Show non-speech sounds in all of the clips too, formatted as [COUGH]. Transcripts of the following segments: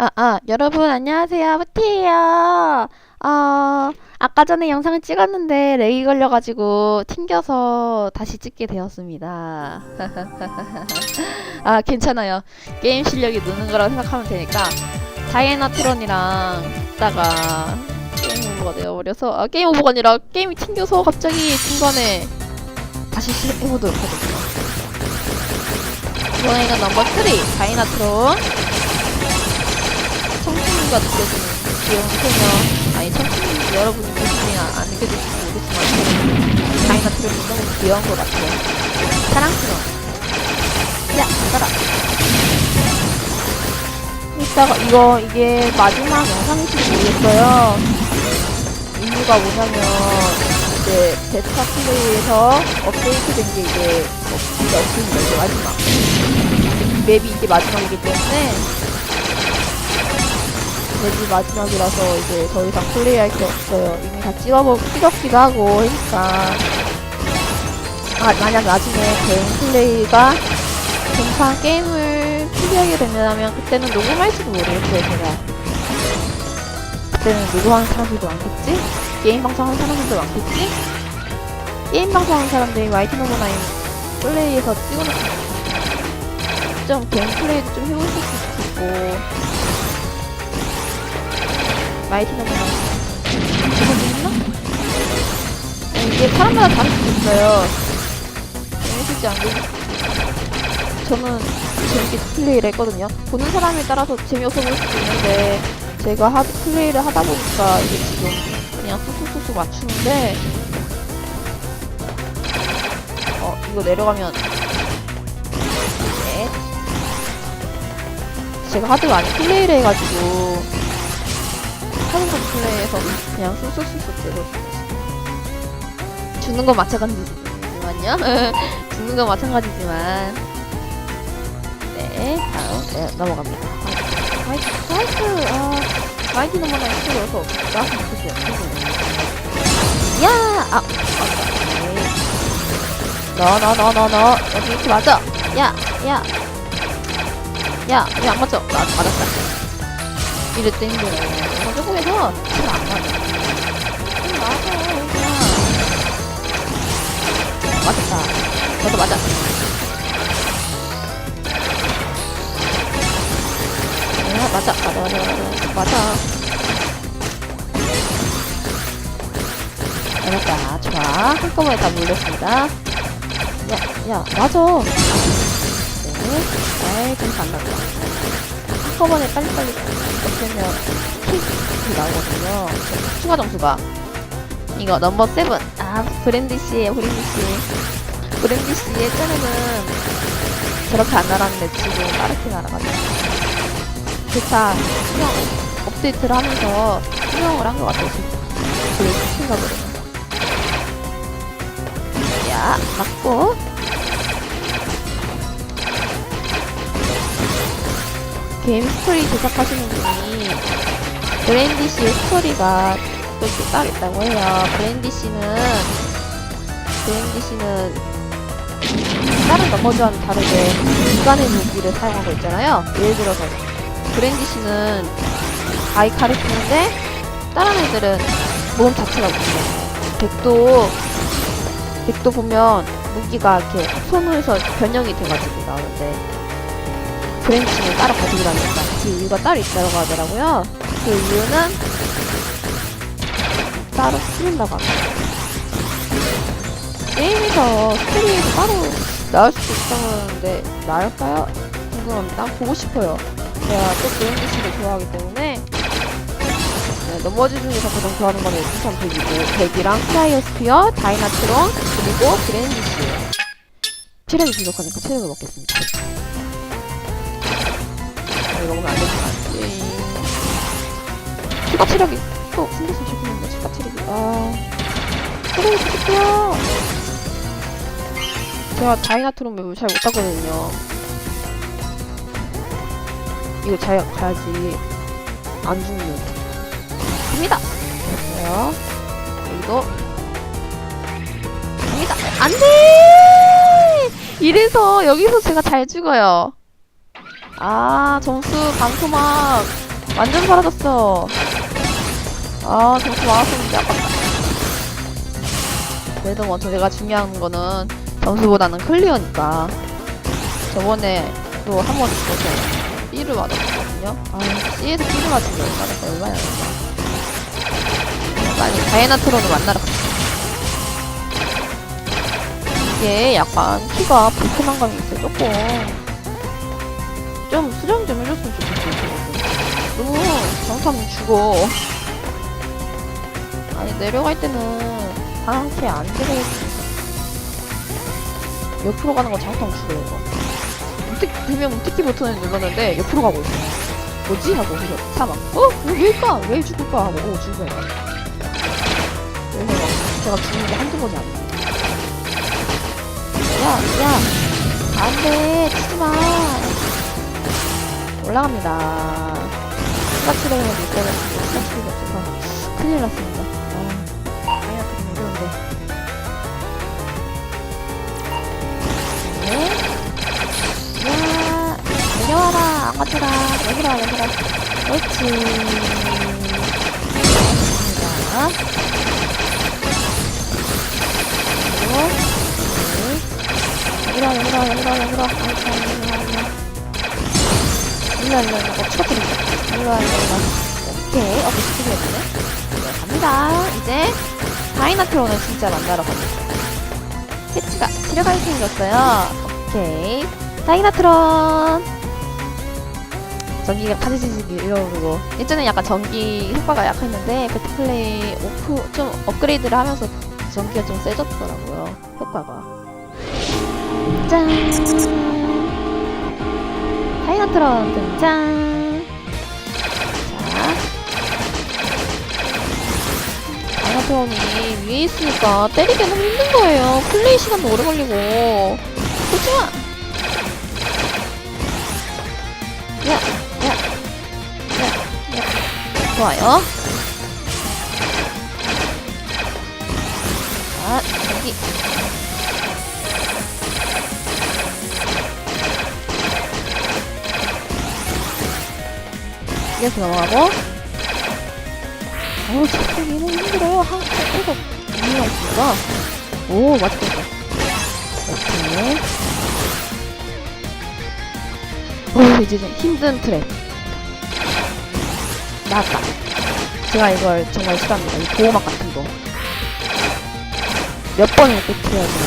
아, 아, 여러분, 안녕하세요. 부티예요. 어, 아까 전에 영상을 찍었는데 렉이 걸려가지고 튕겨서 다시 찍게 되었습니다. [LAUGHS] 아, 괜찮아요. 게임 실력이 느는 거라고 생각하면 되니까 다이애나 트론이랑 있다가 게임 오버가 되어버려서 아, 게임 오버가 아니라 게임이 튕겨서 갑자기 중간에 다시 시작해보도록 하겠습니다. 이번에는 넘버 3 다이애나 트론 청춘이가 느껴지는. 귀여운 소녀 아니 청춘이 여러분이 보시면 안 느껴질지 모르겠지만 다이나 트롯이 너무 귀여운 것 같아요. 사랑스러워. 야 가라. 이따가 이거 이게 마지막 영상일지 모르겠어요. 이유가 뭐냐면 이제 베스타 플레이에서 업데이트된 게 이제 어, 이제 없습니다 이제 마지막. 맵이 이제 마지막이기 때문에 맵이 마지막이라서 이제 더 이상 플레이할 게 없어요. 이미 다 찍어보, 찍었기도 하고 하니까. 아, 만약 나중에 개인 플레이가 동판 게임을 플레이하게 된다면 그때는 녹음할지도 모르겠어요, 제가. 그때는 녹음하는 사람들도 많겠지? 게임 방송하는 사람들도 많겠지? 게임 방송하는 사람들이 마이티 노브나인 플레이에서 찍어놓고 좀 개인 플레이도 좀 해보실 수도 있고 마이티 넘버 저거 있나? 네, 이게 사람마다 다를 수도 있어요. 재밌을지 안 재밌을지. 저는 재밌게 플레이를 했거든요. 보는 사람에 따라서 재미없어 보일 수도 있는데 제가 하, 플레이를 하다 보니까 이게 지금 그냥 쏙쏙쏙쏙 맞추는데 어 이거 내려가면 네. 제가 하도 많이 플레이를 해가지고 하는 거 플레이해서 그냥 쑥쑥쑥쑥 되고 죽는 건 마찬가지지만요. 죽는 건 마찬가지지만 네 다음 네, 넘어갑니다. 마이크 마이크 아 마이크 넘어가 있어서 나왔으면 좋겠어요. 야! 아! 너, 너, 너, 너, 너. 여기 이렇게 맞아. 야, 야. 야, 왜안 맞아? 나 맞았다. 이랬더니 힘들어. 이거 조금해서 잘 안 맞아. 좀 맞아, 그냥. 맞았다. 너도 맞아. 야, 맞아, 맞아, 맞아, 맞아. 맞아. 맞았다. 좋아. 한꺼번에 다 물렸습니다. 야, 야, 맞아. 네. 아이, 좀 간다. 한꺼번에 빨리빨리 없애면 킥이 나오거든요. 추가 점수가. 이거 넘버 세븐. 아, 브랜디 씨의 브랜디 씨. 브랜디 씨 예전에는 저렇게 안 날았는데 지금 빠르게 날아가죠. 기타 수영 업데이트를 하면서 수영을 한 것 같아요. 그 생각으로는. 야, 맞고. 게임 스토리 제작하시는 분이 브랜디 씨의 스토리가 또 이렇게 따로 있다고 해요. 브랜디 씨는 브랜디 씨는 다른 넘버즈와는 다르게 인간의 무기를 사용하고 있잖아요. 예를 들어서 브랜디 씨는 아이카를 쓰는데 다른 애들은 몸 자체가 무기예요. 백도 백도 보면 무기가 이렇게 손으로서 변형이 돼가지고 나오는데 브랜치는 따로 가지고 다니니까 그 이유가 따로 있다고 하더라고요. 그 이유는 따로 쓰는다고 합니다. 게임에서 스토리에서 따로 나올 수도 있다는데 나올까요? 궁금합니다. 보고 싶어요. 제가 또 브랜디 씨를 좋아하기 때문에 네, 넘버즈 중에서 가장 좋아하는 거는 우선 100이고 100이랑 플라이어 스피어, 다이나트론, 그리고 브랜디 씨예요. 체력이 부족하니까 체력을 먹겠습니다. 먹으면 안 되지만. 예. 추가 체력이 또 생겼으면 좋겠는데, 추가 체력이. 아. 체력이 부족해요. 제가 다이나트론 맵을 잘 못하거든요. 이거 잘 가야지. 안 죽는. 갑니다. 됐어요. 여기도. 갑니다. 안 돼! 이래서 여기서 제가 잘 죽어요. 아 점수 반토막 완전 사라졌어. 아, 점수 많았었는데 아깝다. 그래도 뭐 저희가 중요한 거는 점수보다는 클리어니까. 저번에 또 한번 죽어서 B를 맞았거든요. 아, C에서 B를 맞은 게 얼마나, 얼마나. 빨리 다이나트론을 만나러 가자. 이게 약간 키가 불편한 감이 있어요, 조금. 좀 수정 좀 해줬으면 좋겠어요. 너무 정탐 주고. 아니, 내려갈 때는 방향키 안 되게 옆으로 가는 거 장탐 주래요. 문득, 분명 문득키 버튼을 눌렀는데 옆으로 가고 있어. 뭐지? 하고 그래서 사막. 어? 왜일까? 왜 죽을까? 하고 오 죽을 거야. 그래서 제가 죽는 게 한두 번이 아니야. 야, 야, 안 돼, 치지 마. 올라갑니다. 스마트레인을 못 가가지고 스마트레인이 없어서 큰일 났습니다. 아, 아야, 되게 어려운데. 네. 야, 내려와라, 안 같아라. 여기라, 여기라. 그렇지. 자, 그리고, 네. 여기라, 여기라. 아이고, 아이고, 아이고. 일로, 일로, 일로. 쳐드릴게. 일로, 일로, 일로. 오케이. 어, 비스트리 했네. 네, 갑니다. 이제, 다이나트론을 진짜 만나러 갑니다. 패치가 지려가게 생겼어요. 오케이. 다이나트론! 전기가 파지지지 이러고 예전에 약간 전기 효과가 약했는데 배트플레이 오프 좀 업그레이드를 하면서 전기가 좀 세졌더라고요 효과가 짠 다이나트론 등장. 자. 다이나트론이 위에 있으니까 때리기 너무 힘든 거예요. 플레이 시간도 오래 걸리고. 그렇지만 야, 야, 야, 야. 좋아요. 이렇게 넘어가고. 어우, 잡기 너무 힘들어요. 한, 계속 이유가 있으니까. 오, 맞다. 이렇게. 오, 이제 좀 힘든 트랩. 나왔다. 제가 이걸 정말 싫어합니다. 이 보호막 같은 거. 몇 번을 꽂혀야 되나.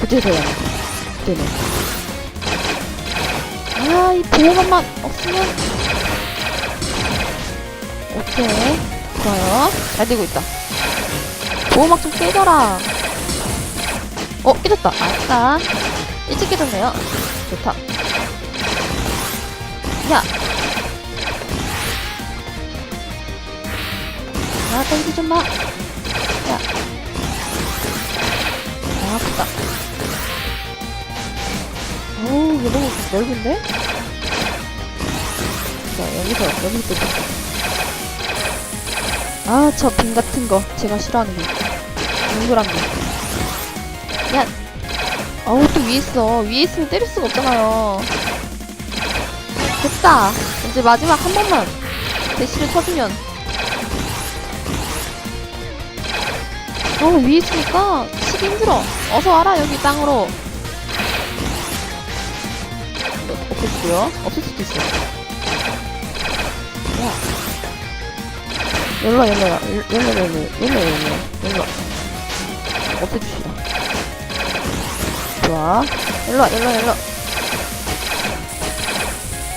그제서야. 그때는. 아, 이 보호막만 없으면. 오케이. 좋아요. 잘 되고 있다. 보호막 좀 깨져라. 어, 깨졌다. 아싸. 일찍 깨졌네요. 좋다. 야. 아, 땡기 좀 마. 야. 아, 아프다. 어우, 이거 너무 넓은데? 자, 여기서, 여기서 또. 아, 저 빈 같은 거. 제가 싫어하는 거. 동그란 거. 야. 어우, 또 위에 있어. 위에 있으면 때릴 수가 없잖아요. 됐다. 이제 마지막 한 번만 대시를 쳐주면. 어, 위에 있으니까 치기 힘들어. 어서 와라, 여기 땅으로. 없애주고요. 없앨 수도 있어. 야. 열로, 열로, 열로, 열로, 열로, 열로, 열로. 없애주시다. 좋아. 열로, 열로, 열로.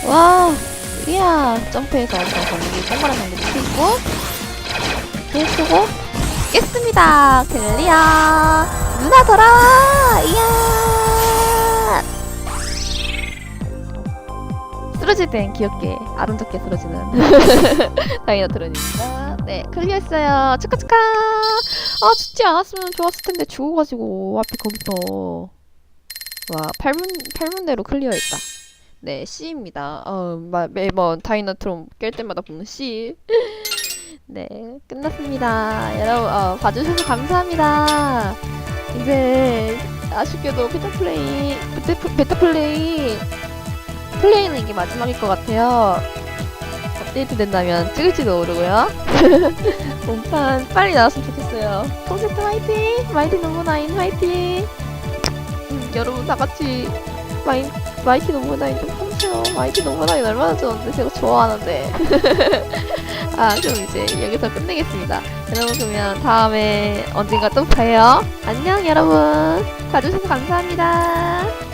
와, 이야, 점프해서 엄청 전기, 동그란 전기 있고, 해주고, 깼습니다. 클리어. 누나 돌아와! 이야! 쓰러질 땐 귀엽게, 아름답게 쓰러지는 [LAUGHS] 다이나 드론입니다. 네, 클리어했어요. 축하, 축하! 아, 죽지 않았으면 좋았을 텐데, 죽어가지고, 앞에 거기서. 와, 8분, 8분대로 클리어했다. 네, C입니다. 어, 마, 매번 다이너트론 깰 때마다 보는 C. [LAUGHS] 네, 끝났습니다. 여러분, 어, 봐주셔서 감사합니다. 이제, 아쉽게도 베타 플레이, 베타, 베타 플레이, 플레이는 이게 마지막일 것 같아요. 업데이트 된다면 찍을지도 모르고요. [LAUGHS] 본판 빨리 나왔으면 좋겠어요. 콘셉트 화이팅! 마이티 농구나인 화이팅! 음, 여러분 다 같이 마이, 마이티 농구나인 좀 해주세요. 마이티 농구나인 얼마나 좋은데 제가 좋아하는데. [LAUGHS] 아 그럼 이제 여기서 끝내겠습니다. 여러분 그러면 다음에 언젠가 또 봐요. 안녕 여러분. 봐주셔서 감사합니다.